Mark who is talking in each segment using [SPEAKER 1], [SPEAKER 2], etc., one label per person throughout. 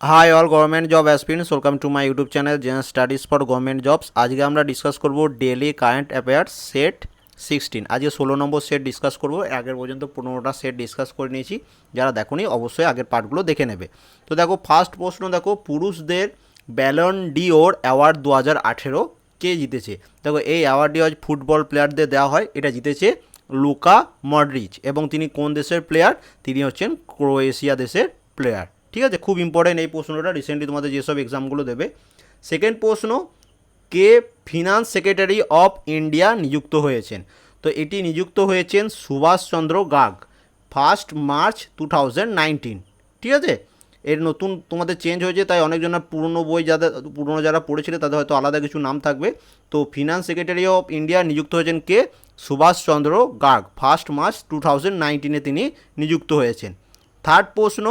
[SPEAKER 1] Hi all government job aspirants welcome to my YouTube channel Zen studies for government jobs আজকে আমরা discuss করব daily current affairs set sixteen আজকে ষোলো নম্বর set discuss করব আগের পর্যন্ত পনেরোটা সেট ডিসকাস করে নিয়েছি। যারা দেখোনি, অবশ্যই আগের পার্টগুলো দেখে নেবে। তো দেখো ফার্স্ট প্রশ্ন দেখো, পুরুষদের ব্যালন ডি ওর অ্যাওয়ার্ড দু হাজার আঠেরো কে জিতেছে? দেখো, এই অ্যাওয়ার্ডটি আজ ফুটবল প্লেয়ারদের দেওয়া হয়, এটা জিতেছে লুকা মডরিচ এবং তিনি কোন দেশের প্লেয়ার তিনি হচ্ছেন ক্রোয়েশিয়া দেশের প্লেয়ার ঠিক আছে? খুব ইম্পর্টেন্ট এই প্রশ্নটা রিসেন্টলি তোমাদের যেসব এক্সামগুলো দেবে। সেকেন্ড প্রশ্ন, কে ফিনান্স সেক্রেটারি অফ ইন্ডিয়া নিযুক্ত হয়েছেন? তো এটি নিযুক্ত হয়েছেন সুভাষচন্দ্র গাগ। ফার্স্ট মার্চ টু ঠিক আছে? এর নতুন তোমাদের চেঞ্জ হয়েছে, তাই অনেকজনের পুরনো বই যাদের পুরনো যারা পড়েছিল, তাদের হয়তো আলাদা কিছু নাম থাকবে। তো ফিনান্স সেক্রেটারি অফ ইন্ডিয়া নিযুক্ত হয়েছেন কে? Subhash Chandra Garg first March two thousand তিনি নিযুক্ত হয়েছেন। থার্ড প্রশ্ন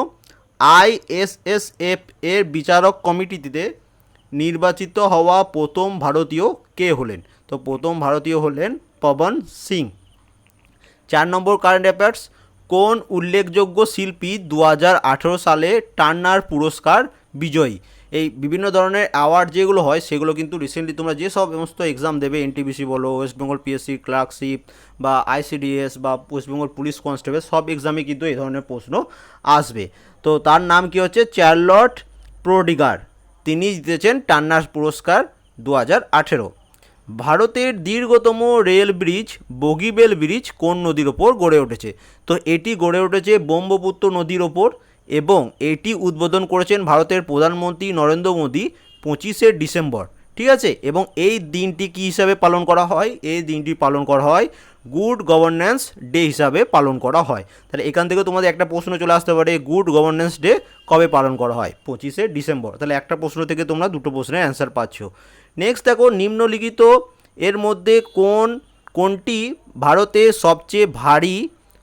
[SPEAKER 1] আইএসএসএফ এর বিচারক কমিটিতে নির্বাচিত হওয়া প্রথম ভারতীয় কে হলেন? তো প্রথম ভারতীয় হলেন পবন সিং। চার নম্বর কারেন্ট অ্যাফেয়ার্স কোন উল্লেখযোগ্য শিল্পী দু হাজার আঠেরো সালে টার্নার পুরস্কার বিজয়ী? এই বিভিন্ন ধরনের অ্যাওয়ার্ড যেগুলো হয়, সেগুলো কিন্তু রিসেন্টলি তোমরা যে সব সমস্ত এক্সাম দেবে এনটিপিসি বলো ওয়েস্ট বেঙ্গল পিএসসি ক্লার্কশিপ বা আইসিডিএস বা ওয়েস্ট বেঙ্গল পুলিশ কনস্টেবল সব এক্সামে কিন্তু এই ধরনের প্রশ্ন আসবে। তো তার নাম কি হচ্ছে? চার্লট প্রোডিগার। তিনি জিতেছেন টান্নার পুরস্কার দু হাজার আঠেরো। ভারতের দীর্ঘতম রেল ব্রিজ বগিবেল ব্রিজ কোন নদীর ওপর গড়ে উঠেছে? তো এটি গড়ে উঠেছে ব্রহ্মপুত্র নদীর ওপর। এবং এটি উদ্বোধন করেছেন ভারতের প্রধানমন্ত্রী নরেন্দ্র মোদী পঁচিশে ডিসেম্বর, ঠিক আছে? এবং এই দিনটি কী হিসাবে পালন করা হয়? এই দিনটি পালন করা হয় গুড গভর্নেন্স ডে হিসাবে পালন করা হয়। তাহলে এখান থেকে তোমাদের একটা প্রশ্ন চলে আসতে পারে, গুড গভর্নেন্স ডে কবে পালন করা হয়? পঁচিশে ডিসেম্বর। তাহলে একটা প্রশ্ন থেকে তোমরা দুটো প্রশ্নের অ্যান্সার পাচ্ছ। নেক্সট দেখো, নিম্নলিখিত এর মধ্যে কোন, কোনটি ভারতের সবচেয়ে ভারী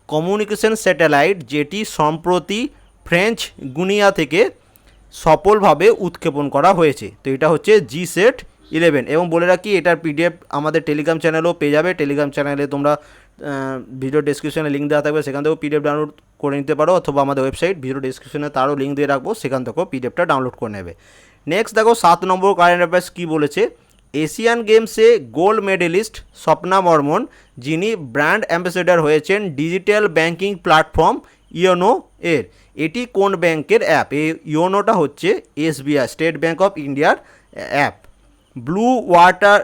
[SPEAKER 1] কমিউনিকেশন স্যাটেলাইট যেটি সম্প্রতি ফ্রেঞ্চ গুনিয়া থেকে সফলভাবে উৎক্ষেপণ করা হয়েছে। তো এটা হচ্ছে জি সেট ইলেভেন। এবং বলে রাখি, এটার পিডিএফ আমাদের টেলিগ্রাম চ্যানেলেও পেয়ে যাবে। টেলিগ্রাম চ্যানেলে তোমরা ভিডিও ডিসক্রিপশনে লিঙ্ক দেওয়া থাকবে, সেখান থেকেও পিডিএফ ডাউনলোড করে নিতে পারো। অথবা আমাদের ওয়েবসাইট ভিডিও ডিসক্রিপশনে তারও লিঙ্ক দিয়ে রাখব, সেখান থেকেও পিডিএফটা ডাউনলোড করে নেবে। নেক্সট দেখো, সাত নম্বর কারেন্ট অ্যাফেয়ার্স কী বলেছে? এশিয়ান গেমসে গোল্ড মেডেলিস্ট স্বপ্না বর্মন যিনি ব্র্যান্ড অ্যাম্বাসেডর হয়েছেন ডিজিটাল ব্যাংকিং প্ল্যাটফর্ম ইয়োনো এর এটি কোন ব্যাংকের অ্যাপ? এই ইয়োনোটা হচ্ছে এসবিআই, স্টেট ব্যাঙ্ক অফ ইন্ডিয়ার অ্যাপ। ব্লু ওয়াটার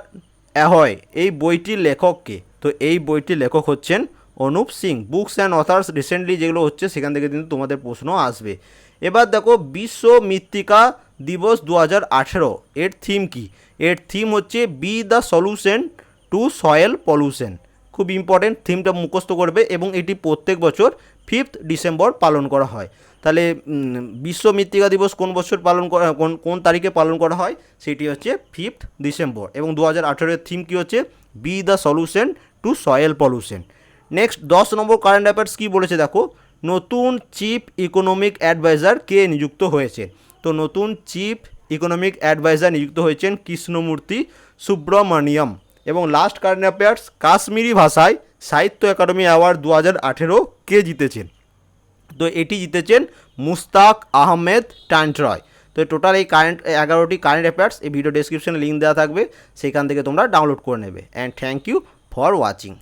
[SPEAKER 1] অ্যাহয়, এই বইটির লেখককে। তো এই বইটির লেখক হচ্ছেন Anup Singh. Books and authors recently যেগুলো হচ্ছে, সেখান থেকে কিন্তু তোমাদের প্রশ্ন আসবে। এবার দেখো, বিশ্ব মৃত্তিকা দিবস দু হাজার আঠেরো। এর থিম কি? এর থিম হচ্ছে be the solution to soil pollution খুব ইম্পর্টেন্ট থিমটা মুখস্থ করবে এবং এটি প্রত্যেক বছর ফিফথ ডিসেম্বর পালন করা হয়। তাহলে বিশ্ব মৃত্তিকা দিবস কোন বছর পালন করা, কোন কোন তারিখে পালন করা হয়? সেটি হচ্ছে ফিফথ ডিসেম্বর এবং দু হাজার আঠেরোর থিম কী হচ্ছে? Be the solution to soil pollution next দশ নম্বর কারেন্ট অ্যাফেয়ার্স কী বলেছে দেখো? নতুন চিফ ইকোনমিক অ্যাডভাইজার কে নিযুক্ত হয়েছে। তো নতুন চিফ ইকোনমিক অ্যাডভাইজার নিযুক্ত হয়েছেন কৃষ্ণমূর্তি সুব্রমণিয়ম। এবং লাস্ট কারেন্ট অ্যাফেয়ার্স কাশ্মীরি ভাষায় সাহিত্য একাডেমি অ্যাওয়ার্ড দু হাজার আঠেরো কে জিতেছেন? তো এটি জিতেছেন মুস্তাক আহমেদ টান্ট্রয়। তো টোটাল এই কারেন্ট এগারোটি কারেন্ট অ্যাফেয়ার্স এই ভিডিও ডেসক্রিপশনে লিঙ্ক দেওয়া থাকবে, সেখান থেকে তোমরা ডাউনলোড করে নেবে। And thank you for watching